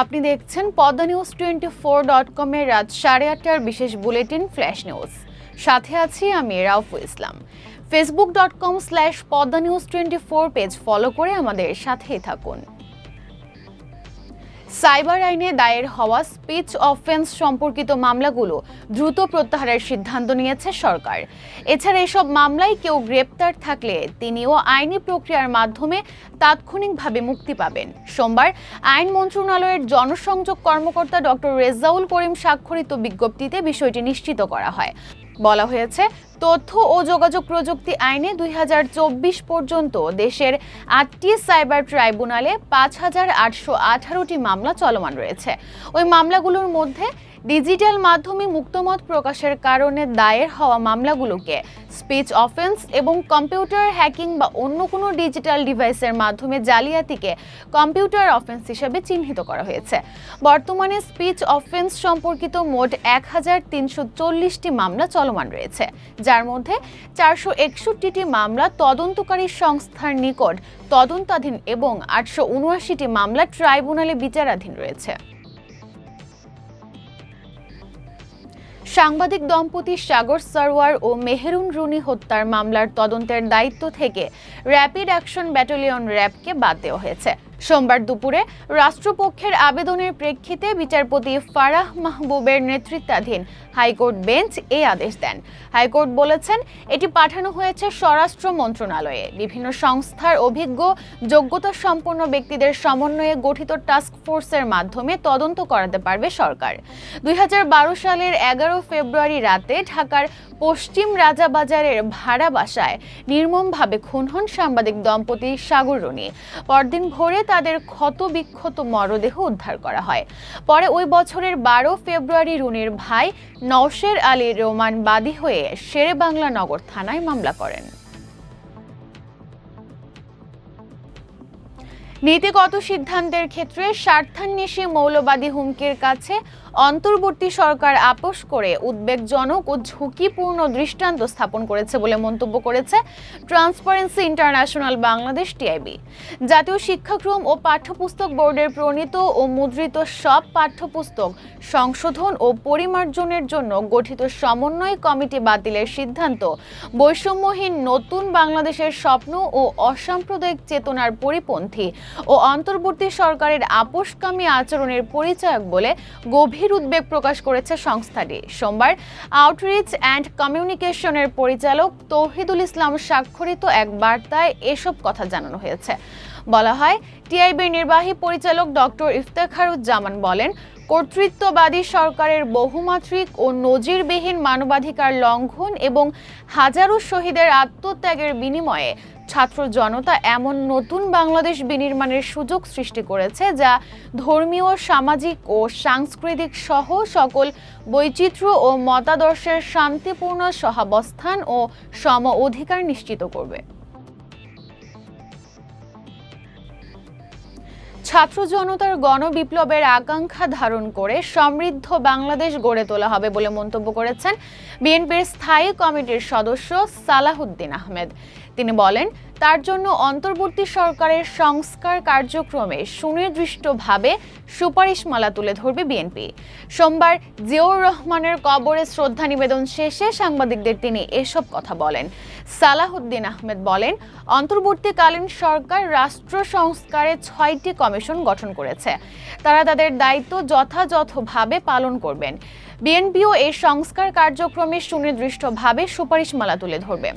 আপনি দেখছেন Padma news twenty four dot কমের রাত সাড়ে আটটার বিশেষ বুলেটিন ফ্ল্যাশ নিউজ। সাথে আছি আমি Raufu Islam. Facebook dot com slash Padma news twenty four page follow করে আমাদের সাথেই থাকুন। সাইবার আইনে দায়ের হওয়া স্পিচ অফেন্স সম্পর্কিত মামলাগুলো দ্রুত প্রত্যাহারের সিদ্ধান্ত নিয়েছে সরকার। এছাড়া এসব মামলায় কেউ গ্রেপ্তার থাকলে তিনিও আইনি প্রক্রিয়ার মাধ্যমে তাৎক্ষণিকভাবে মুক্তি পাবেন। সোমবার আইন মন্ত্রণালয়ের জনসংযোগ কর্মকর্তা ডক্টর রেজাউল করিম স্বাক্ষরিত বিজ্ঞপ্তিতে বিষয়টি নিশ্চিত করা হয়। বলা হয়েছে, তথ্য ও যোগাযোগ প্রযুক্তি আইনে দুই হাজার চব্বিশ পর্যন্ত দেশের আটটি সাইবার ট্রাইব্যুনালে পাঁচ হাজার আটশো আঠারোটি মামলা চলমান রয়েছে। ওই মামলাগুলোর মধ্যে ডিজিটাল মাধ্যমে মুক্তমত প্রকাশের কারণে দায়ের হওয়া মামলাগুলোকে স্পিচ অফেন্স এবং কম্পিউটার হ্যাকিং বা অন্য কোনো ডিজিটাল ডিভাইসের মাধ্যমে জালিয়াতিকে কম্পিউটার অফেন্স হিসেবে চিহ্নিত করা হয়েছে। বর্তমানে স্পিচ অফেন্স সম্পর্কিত মোট এক হাজার তিনশো চল্লিশটি মামলা চলমান রয়েছে। যার মধ্যে চারশো একষট্টিটি মামলা তদন্তকারী সংস্থার নিকট তদন্তাধীন এবং আটশো উনআশিটি মামলা ট্রাইব্যুনালে বিচারাধীন রয়েছে। সাংবাদিক দম্পতি সাগর সারওয়ার ও মেহেরুন রুনি হত্যার মামলার তদন্তের দায়িত্ব থেকে র্যাপিড অ্যাকশন ব্যাটালিয়ন র্যাবকে বাদ দেওয়া হয়েছে। সোমবার দুপুরে রাষ্ট্রপক্ষের আবেদনের প্রেক্ষিতে বিচারপতি ফারাহ মাহবুবের নেতৃত্বাধীন হাইকোর্ট বেঞ্চ এই আদেশ দেন। হাইকোর্ট বলেছেন, এটি পাঠানো হয়েছে স্বরাষ্ট্র মন্ত্রণালয়ে। বিভিন্ন সংস্থার অভিজ্ঞ যোগ্যতা সম্পন্ন ব্যক্তিদের সমন্বয়ে গঠিত টাস্ক ফোর্সের মাধ্যমে তদন্ত করাতে পারবে সরকার। দুই হাজার বারো সালের এগারো ফেব্রুয়ারি রাতে ঢাকার পশ্চিম রাজাবাজারের ভাড়া বাসায় নির্মমভাবে খুন হন সাংবাদিক দম্পতি সাগর রনি। পরদিন ভোরে তাদের ক্ষত বিক্ষত মরদেহ উদ্ধার করা হয়। পরে ওই বছরের বারো ফেব্রুয়ারি রুনির ভাই নওশের আলী রোমান বাদী হয়ে শেরে বাংলা নগর থানায় মামলা করেন। নীতিগত সিদ্ধান্তের ক্ষেত্রে স্বার্থান্বেষী মৌলবাদী হুমকির কাছে অন্তর্বর্তী সরকার আপোষ করে উদ্বেগজনক ও ঝুঁকিপূর্ণ দৃষ্টান্ত স্থাপন করেছে বলে মন্তব্য করেছে ট্রান্সপারেন্সি ইন্টারন্যাশনাল বাংলাদেশ টিআইবি জাতীয় শিক্ষাক্রম ও পাঠ্যপুস্তক বোর্ডের প্রণীত ও মুদ্রিত সব পাঠ্যপুস্তক সংশোধন ও পরিমার্জনের জন্য গঠিত সমন্বয় কমিটি বাতিলের সিদ্ধান্ত। বৈষম্যহীন নতুন বাংলাদেশের স্বপ্ন ও অসাম্প্রদায়িক চেতনার পরিপন্থী ও অন্তর্বর্তী সরকারের আপোষকামী আচরণের পরিচায়ক বলে গভীর উদ্বেগ প্রকাশ করেছে সংস্থাটি। সোমবার আউটরিচ অ্যান্ড কমিউনিকেশনের পরিচালক তৌহিদুল ইসলাম স্বাক্ষরিত এক বার্তায় এসব কথা জানানো হয়েছে। বলা হয়, টিআইবির নির্বাহী পরিচালক ডক্টর ইফতেখারুজ্জামান বলেন কর্তৃত্ববাদী সরকারের বহুমাত্রিক ও নজিরবিহীন মানবাধিকার লঙ্ঘন এবং হাজারো শহীদের আত্মত্যাগের বিনিময়ে ছাত্র জনতা এমন নতুন বাংলাদেশ বিনির্মাণের সুযোগ সৃষ্টি করেছে যা ধর্মীয়, সামাজিক ও সাংস্কৃতিক সহ সকল বৈচিত্র্য ও মতাদর্শের শান্তিপূর্ণ সহাবস্থান ও সম অধিকার নিশ্চিত করবে। ছাত্র জনতার গণবিপ্লবের আকাঙ্ক্ষা ধারণ করে সমৃদ্ধ বাংলাদেশ গড়ে তোলা হবে বলে মন্তব্য করেছেন বিএনপির স্থায়ী কমিটির সদস্য সালাহুদ্দিন আহমেদ। তিনি বলেন, তার জন্য অন্তর্বর্তী সরকারের সংস্কার কার্যক্রমে সুনির্দিষ্টভাবে সুপারিশমালা তুলে ধরবে বিএনপি। সোমবার জিয়াউর রহমানের কবরে শ্রদ্ধা নিবেদন শেষে সাংবাদিকদের তিনি এসব কথা বলেন। সালাহুদ্দিন আহমেদ বলেন, অন্তর্বর্তীকালীন সরকার রাষ্ট্র সংস্কারে ছয়টি কমিশন গঠন করেছে। তারা তাদের দায়িত্ব যথাযথভাবে পালন করবেন। বিএনপিও এই সংস্কার কার্যক্রমে সুনির্দিষ্টভাবে সুপারিশমালা তুলে ধরবে।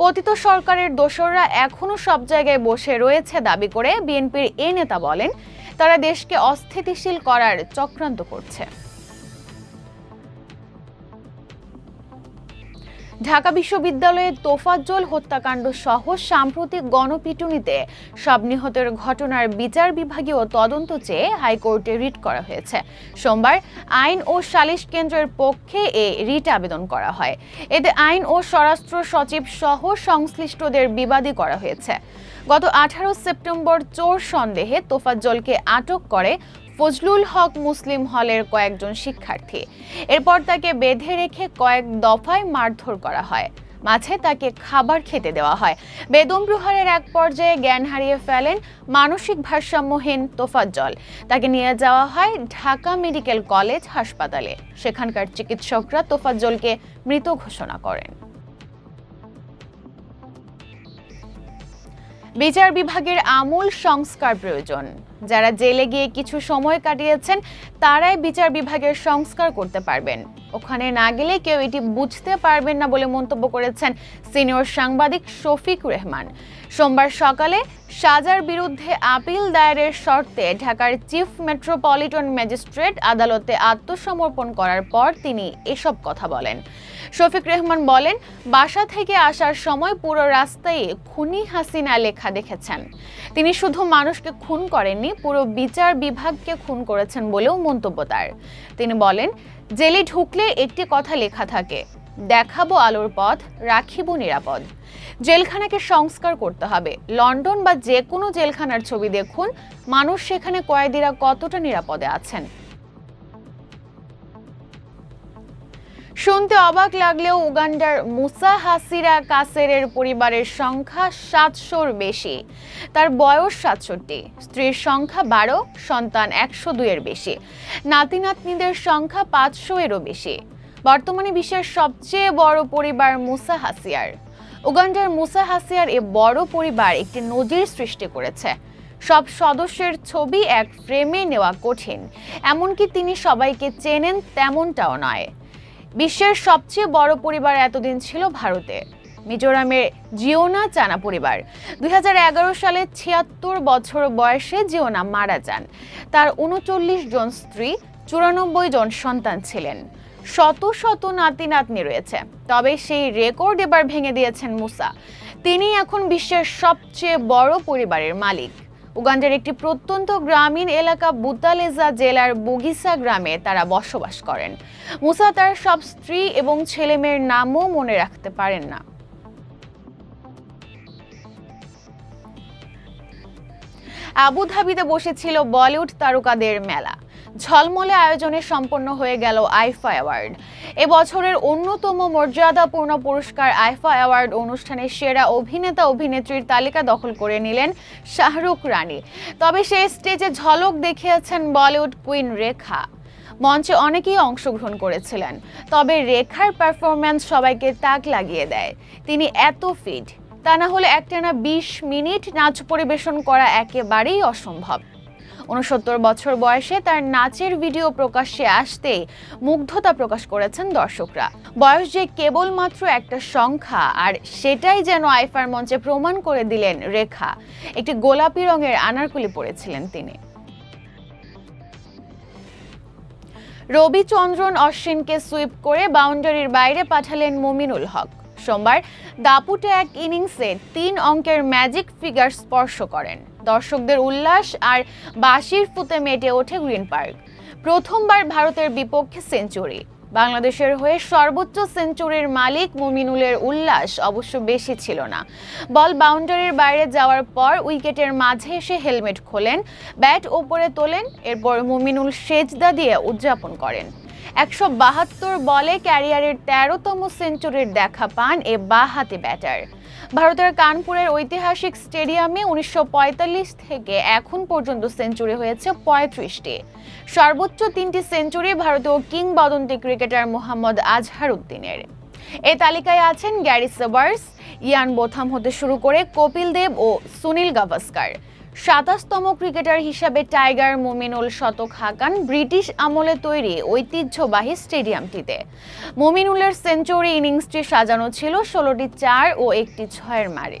পতিত সরকারের দোসররা এখনও সব জায়গায় বসে রয়েছে দাবি করে বিএনপির এ নেতা বলেন, তারা দেশকে অস্থিতিশীল করার চক্রান্ত করছে। ঢাকা বিশ্ববিদ্যালয়ের তোফাজ্জল হত্যাকাণ্ড সহ সাম্প্রতিক গণপিটুনিতে সব নিহতের ঘটনার বিচার বিভাগীয় তদন্ত চেয়ে হাইকোর্টে রিট করা হয়েছে। সোমবার আইন ও সালিশ কেন্দ্রের পক্ষে এ রিট আবেদন করা হয়। এতে আইন ও স্বরাষ্ট্র সচিব সহ সংশ্লিষ্টদের বিবাদী করা হয়েছে। গত আঠারো সেপ্টেম্বর চোর সন্দেহে তোফাজ্জলকে আটক করে ফজলুল হক মুসলিম হলের কয়েকজন শিক্ষার্থী। এরপর তাকে বেঁধে রেখে কয়েক দফায় মারধর করা হয়। মাঝে তাকে খাবার খেতে দেওয়া হয়। বেদম প্রহারের এক পর্যায়ে জ্ঞান হারিয়ে ফেলেন মানসিক ভারসাম্যহীন তোফাজ্জল। তাকে নিয়ে যাওয়া হয় ঢাকা মেডিকেল কলেজ হাসপাতালে। সেখানকার চিকিৎসকরা তোফাজ্জলকে মৃত ঘোষণা করেন। বিচার বিভাগের আমূল সংস্কার প্রয়োজন। যারা জেলে গিয়ে কিছু সময় কাটিয়েছেন, তারাই বিচার বিভাগের সংস্কার করতে পারবেন। ওখানে না গেলে কেউ এটি বুঝতে পারবেন না বলে মন্তব্য করেছেন সিনিয়র সাংবাদিক শফিক রেহমান। সোমবার সকালে সাজার বিরুদ্ধে আপিল দায়েরের শর্তে ঢাকার চিফ মেট্রোপলিটন ম্যাজিস্ট্রেট আদালতে আত্মসমর্পণ করার পর তিনি এসব কথা বলেন। শফিক রেহমান বলেন, বাসা থেকে আসার সময় পুরো রাস্তায় খুনি হাসিনা লেখা দেখেছেন। তিনি শুধু মানুষকে খুন করেননি, পুরো বিচার বিভাগকে খুন করেছেন বলেও মন্তব্য তার। তিনি বলেন, জেলে ঢুকলে একটি কথা লেখা থাকে, দেখাবো আলোর পথ, রাখিব নিরাপদ। জেলখানাকে সংস্কার করতে হবে। লন্ডন বা যে কোনো জেলখানার ছবি দেখুন। মানুষ সেখানে কয়েদিরা কতটা নিরাপদে আছেন? শুনতে অবাক লাগলেও উগান্ডার মুসা হাসিরা কাসেরের পরিবারের সংখ্যা সাতশোর বেশি। তার বয়স সাতষট্টি, স্ত্রীর সংখ্যা বারো, সন্তান একশো দুইয়ের বেশি। নাতি নাতনিদের সংখ্যা পাঁচশো এরও বেশি। বর্তমানে বিশ্বের সবচেয়ে বড় পরিবার মুসা হাসিয়ার। উগান্ডার মুসা হাসিয়ার এ বড় পরিবার একটি নজির সৃষ্টি করেছে। সব সদস্যের ছবি এক ফ্রেমে নেওয়া কঠিন। এমনকি তিনি সবাইকে চেনেন তেমনটাও নয়। বিশ্বের সবচেয়ে বড় পরিবার এতদিন ছিল ভারতে। মিজোরামের জিওনা চানা পরিবার। দুই সালে ছিয়াত্তর বছর বয়সে জিওনা মারা যান। তার উনচল্লিশ জন স্ত্রী, চুরানব্বই জন সন্তান ছিলেন। শত শত নাতি নাতনি রয়েছে। তবে সেই রেকর্ড এবার ভেঙে দিয়েছেন মুসা। তিনি এখন বিশ্বের সবচেয়ে বড় পরিবারের মালিক। উগান্ডার একটি প্রত্যন্ত গ্রামীণ এলাকা বুতালেজা জেলার বগিসা গ্রামে তারা বসবাস করেন। মুসা তার সব স্ত্রী এবং ছেলেমেয়ের নামও মনে রাখতে পারেন না। আবুধাবিতে বসেছিল বলিউড তারকাদের মেলা। ঝলমলে আয়োজনে সম্পন্ন হয়ে গেল আইফা অ্যাওয়ার্ড। এবছরের অন্যতম মর্যাদাপূর্ণ পুরস্কার আইফা অ্যাওয়ার্ড অনুষ্ঠানে সেরা অভিনেতা অভিনেত্রীর তালিকা দখল করে নিলেন শাহরুখ রানী। তবে সেই স্টেজে ঝলক দেখিয়েছেন বলিউড কুইন রেখা। মঞ্চে অনেকেই অংশগ্রহণ করেছিলেন, তবে রেখার পারফরম্যান্স সবাইকে তাক লাগিয়ে দেয়। তিনি এত ফিট, তা না হলে একটানা বিশ মিনিট নাচ পরিবেশন করা একেবারেই অসম্ভব। উনসত্তর বছর বয়সে তার নাচের ভিডিও প্রকাশ্যে আসতেই মুগ্ধতা প্রকাশ করেছেন দর্শকরা। বয়স যে কেবলমাত্র একটা সংখ্যা, আর সেটাই যেন আইফার মঞ্চে প্রমাণ করে দিলেন রেখা। একটি গোলাপি রঙের আনারকুলি পরেছিলেন তিনি। রবিচন্দ্রন অশ্বিনকে সুইপ করে বাউন্ডারির বাইরে পাঠালেন মমিনুল হক। সোমবার দাপুটে এক ইনিংসে তিন অঙ্কের ম্যাজিক ফিগার স্পর্শ করেন। দর্শকদের উল্লাস আর বাঁশির ফুতে মেটে ওঠে গ্রিন পার্ক। প্রথমবার ভারতের বিপক্ষে সেঞ্চুরি। বাংলাদেশের হয়ে সর্বোচ্চ সেঞ্চুরির মালিক মুমিনুলের উল্লাস অবশ্য বেশি ছিল না। বল বাউন্ডারির বাইরে যাওয়ার পর উইকেটের মাঝে এসে হেলমেট খোলেন, ব্যাট ওপরে তোলেন, এরপর মুমিনুল সেজদা দিয়ে উদযাপন করেন। একশো বাহাত্তর বলে ক্যারিয়ারের তেরোতম সেঞ্চুরির দেখা পান এ বাহাতি ব্যাটার। ভারতের কানপুরের ঐতিহাসিক স্টেডিয়ামে উনিশশো পঁয়তাল্লিশ থেকে এখন পর্যন্ত সেঞ্চুরি হয়েছে পঁয়ত্রিশটি। সর্বোচ্চ তিনটি সেঞ্চুরি ভারতীয় কিংবদন্তি ক্রিকেটার মোহাম্মদ আজহার উদ্দিনের এই তালিকায় আছেন গ্যারি সেবার্স ইয়ান বোথাম হতে শুরু করে কপিল দেব ও সুনীল গাভাস্কার। সাতাশতম ক্রিকেটার হিসাবে টাইগার মোমিনুল শতক হাঁকান ব্রিটিশ আমলে তৈরি ঐতিহ্যবাহী স্টেডিয়ামটিতে। মোমিনুলের সেঞ্চুরি ইনিংসটি সাজানো ছিল ষোলোটি চার ও একটি ছয়ের মারে।